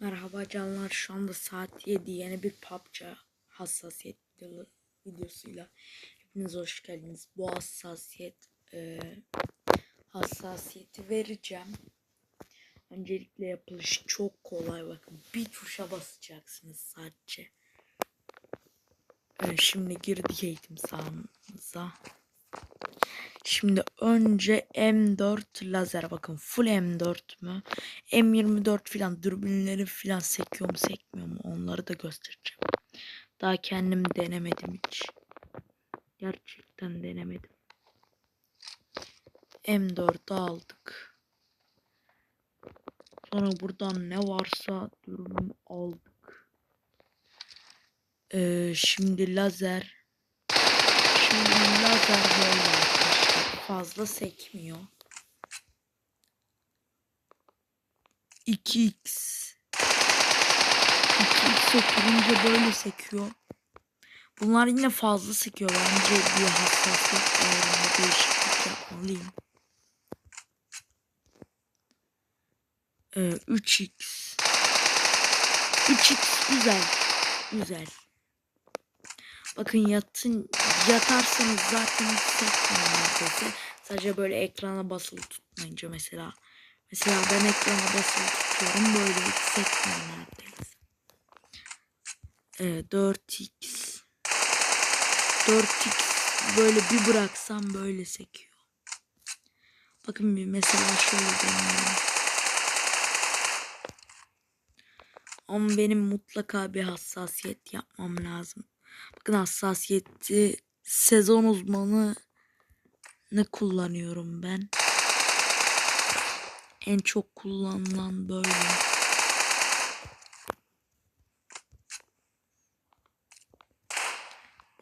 Merhaba canlar şu anda saat 7 yeni bir PUBG hassasiyet videosuyla hepiniz hoş geldiniz. Bu hassasiyet e, hassasiyeti vereceğim. Öncelikle yapılışı çok kolay bakın bir tuşa basacaksınız sadece. E, şimdi girdik eğitim sahamıza. Şimdi önce M4 lazer bakın full M4 mü? M24 filan dürbünleri filan sekiyor mu sekmiyor mu onları da göstereceğim. Daha kendim denemedim hiç. Gerçekten denemedim. M4'ü aldık. Sonra buradan ne varsa dürbün aldık. Ee, şimdi lazer. Şimdi lazer böyle. Fazla sekmiyor. 2x 2x sekilince böyle sekiyor. Bunlar yine fazla sekiyor. Bence bir hassasiyet ayarında değişiklik yapmalıyım. Ee, 3x 3x güzel. Güzel. Bakın yatın yatarsanız zaten hiç neredeyse. Sadece böyle ekrana basılı tutmayınca mesela. Mesela ben ekrana basılı tutuyorum böyle hiç sekmiyor neredeyse. Ee, 4x 4x böyle bir bıraksam böyle sekiyor. Bakın bir mesela şöyle deniyorum. Ama benim mutlaka bir hassasiyet yapmam lazım. Bakın hassasiyeti sezon uzmanı ne kullanıyorum ben. En çok kullanılan böyle.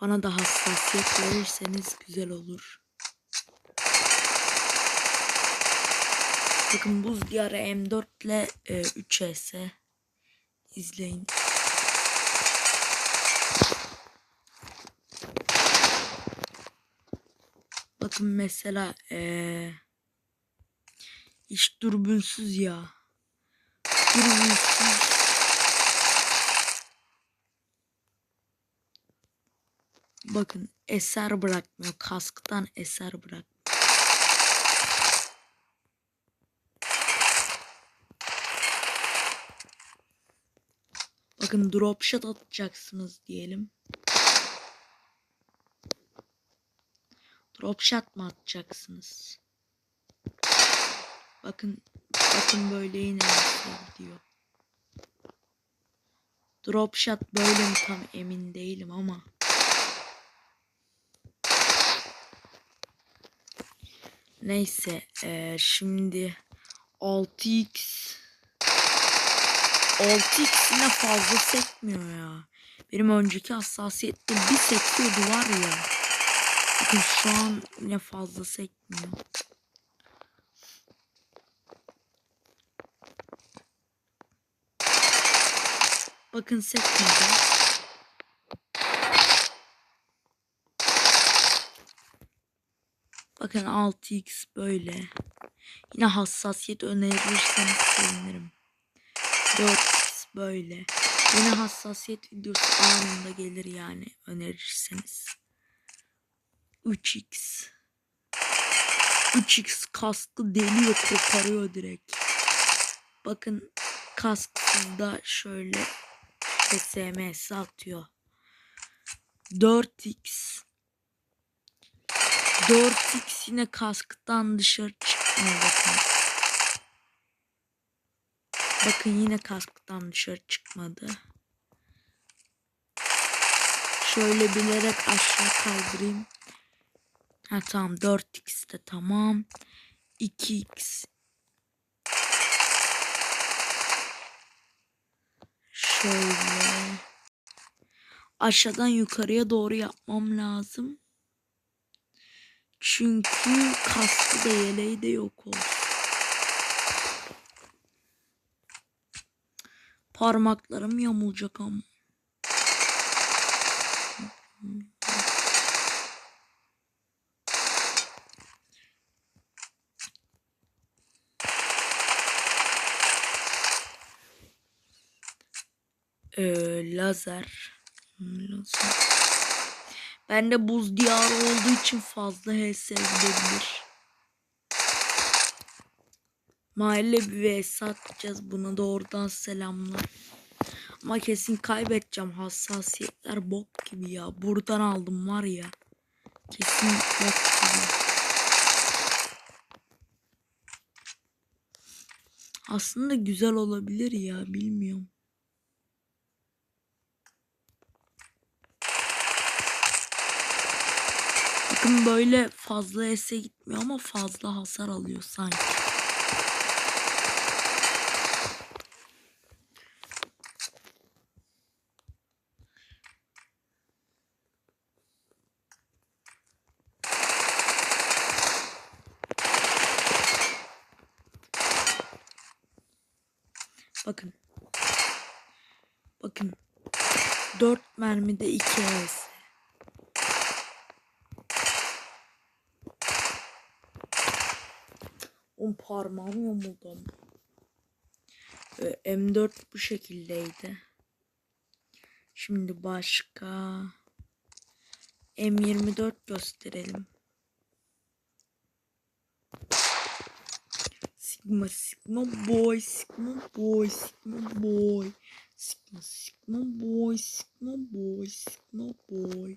Bana da hassasiyet verirseniz güzel olur. Bakın buz diyarı M4 ile e, 3S izleyin. Bakın mesela eee hiç dürbünsüz ya. Dürbünsüz. Bakın eser bırakmıyor. Kasktan eser bırak. Bakın drop shot atacaksınız diyelim. Drop shot mı atacaksınız? Bakın bakın böyle yine gidiyor. Drop shot böyle mi tam emin değilim ama. Neyse eee, şimdi 6x 6x yine fazla sekmiyor ya. Benim önceki hassasiyette bir sekiyordu var ya. Bakın şu an yine fazla sekmiyor. Bakın sekmedi. Bakın 6x böyle. Yine hassasiyet önerirseniz sevinirim. 4x böyle. Yine hassasiyet videosu anında gelir yani önerirseniz. 3x. 3x kaskı deliyor koparıyor direkt. Bakın kasksızda şöyle SMS atıyor. 4x 4x yine kasktan dışarı çıkmıyor bakın. Bakın yine kasktan dışarı çıkmadı. Şöyle bilerek aşağı kaldırayım. Ha tamam 4x de tamam. 2x. Şöyle. Aşağıdan yukarıya doğru yapmam lazım. Çünkü kaskı da yeleği de yok oldu. Parmaklarım yamulacak ama. Ee, lazer. Hmm, lazer. Bende buz diyarı olduğu için fazla HS gidebilir. Mahalle bir vs atacağız. Buna da oradan selamlar. Ama kesin kaybedeceğim. Hassasiyetler bok gibi ya. Buradan aldım var ya. Kesin bok gibi. Aslında güzel olabilir ya. Bilmiyorum. Bakın böyle fazla ese gitmiyor ama fazla hasar alıyor sanki. Bakın. Bakın. 4 mermide 2 es. On parmağım yamuldu ama. Ee, M4 bu şekildeydi. Şimdi başka M24 gösterelim. Sigma Sigma boy Sigma boy Sigma boy Sigma Sigma boy Sigma boy Sigma boy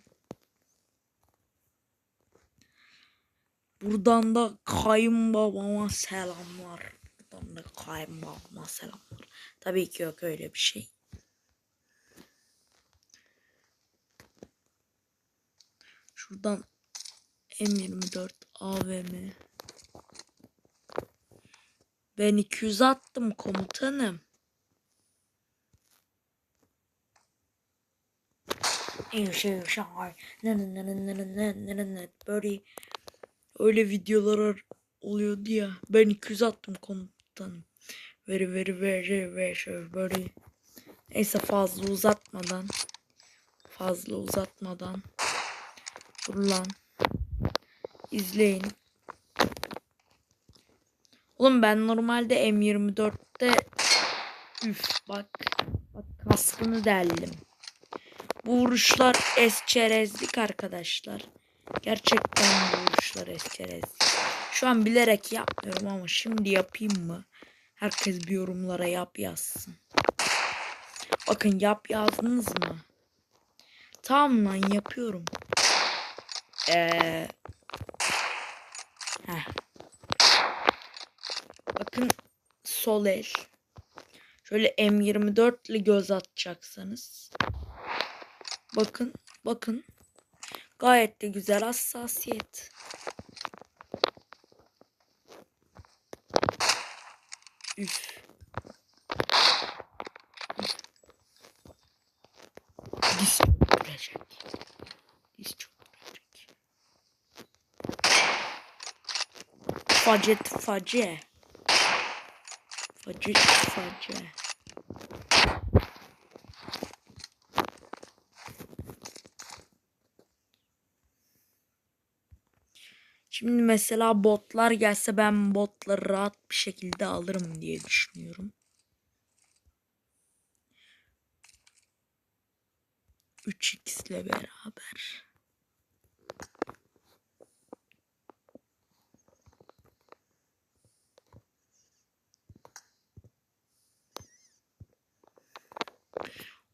Buradan da kayınbabama selamlar. Buradan da kayınbabama selamlar. Tabii ki yok öyle bir şey. Şuradan M24 AVM ben 200 attım komutanım. Böyle öyle videolar oluyordu ya. Ben 200 attım komutanım. Veri veri veri veri böyle. Neyse fazla uzatmadan. Fazla uzatmadan. Dur lan. İzleyin. Oğlum ben normalde M24'te üf bak bak kaskını deldim. Bu vuruşlar esçerezlik arkadaşlar. Gerçekten bu vuruşlar esçerezlik. Şu an bilerek yapmıyorum ama şimdi yapayım mı? Herkes bir yorumlara yap yazsın. Bakın yap yazdınız mı? Tamam lan yapıyorum. Heh. Bakın sol el. Şöyle M24 ile göz atacaksanız. Bakın, bakın. Gayet de güzel hassasiyet. Üf. Diz çok gülecek. Diz çok gülecek. Facet face. Facet face. Şimdi mesela botlar gelse ben botları rahat bir şekilde alırım diye düşünüyorum. 3x ile beraber.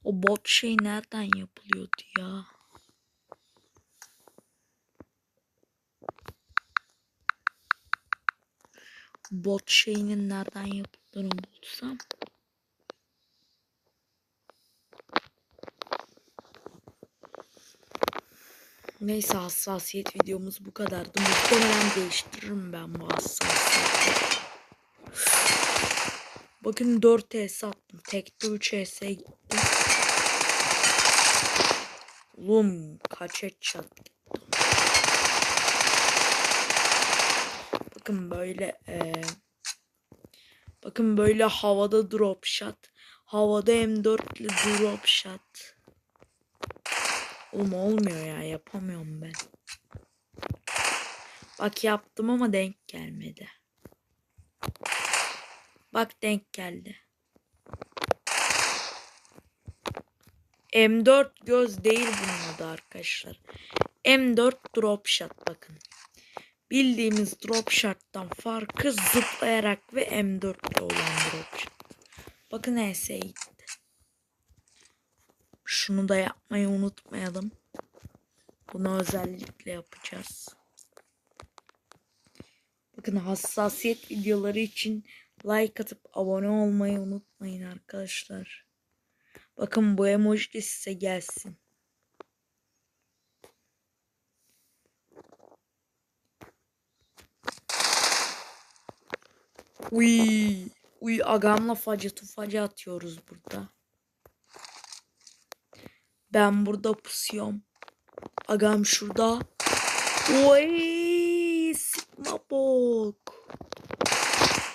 O bot şey nereden yapılıyordu ya? Bot şeyinin nereden yapıldığını bulsam. Neyse hassasiyet videomuz bu kadardı. Muhtemelen değiştiririm ben bu hassasiyeti. Bakın 4 ES attım. Tekte 3 ES gitti. Oğlum kaç headshot Bakın böyle e, bakın böyle havada drop shot. Havada M4 ile drop shot. Oğlum olmuyor ya yapamıyorum ben. Bak yaptım ama denk gelmedi. Bak denk geldi. M4 göz değil bunun adı arkadaşlar. M4 drop shot bakın. Bildiğimiz drop shot'tan farkı zıplayarak ve M4 ile olan drop. Bakın ES'ye gitti. Şunu da yapmayı unutmayalım. Bunu özellikle yapacağız. Bakın hassasiyet videoları için like atıp abone olmayı unutmayın arkadaşlar. Bakın bu emoji de size gelsin. Uy, uy agamla facı tufaca atıyoruz burada. Ben burada pusuyorum. Agam şurada. Oy, sıkma bok.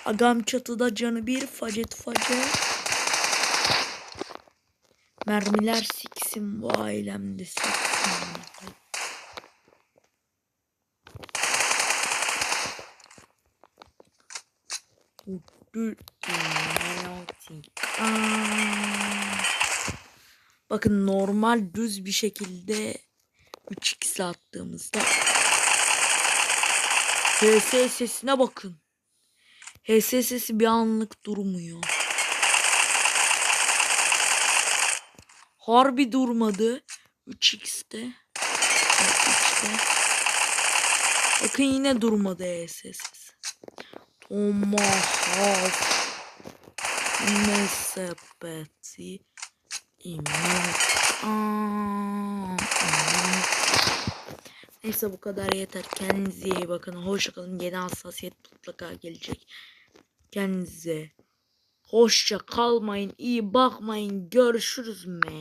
Agam çatıda canı bir facet face. Mermiler siksin bu ailemde siksin. Bakın normal düz bir şekilde 3x attığımızda HS sesine bakın. HS sesi bir anlık durmuyor. Harbi durmadı. 3x'te. 3x'te. Bakın yine durmadı HS sesi. Tomahawk. Ne sepeti. İmet. Aa, evet. Neyse bu kadar yeter. Kendinize iyi bakın. Hoşçakalın. Yeni hassasiyet mutlaka gelecek. Kendinize hoşça kalmayın. iyi bakmayın. Görüşürüz me.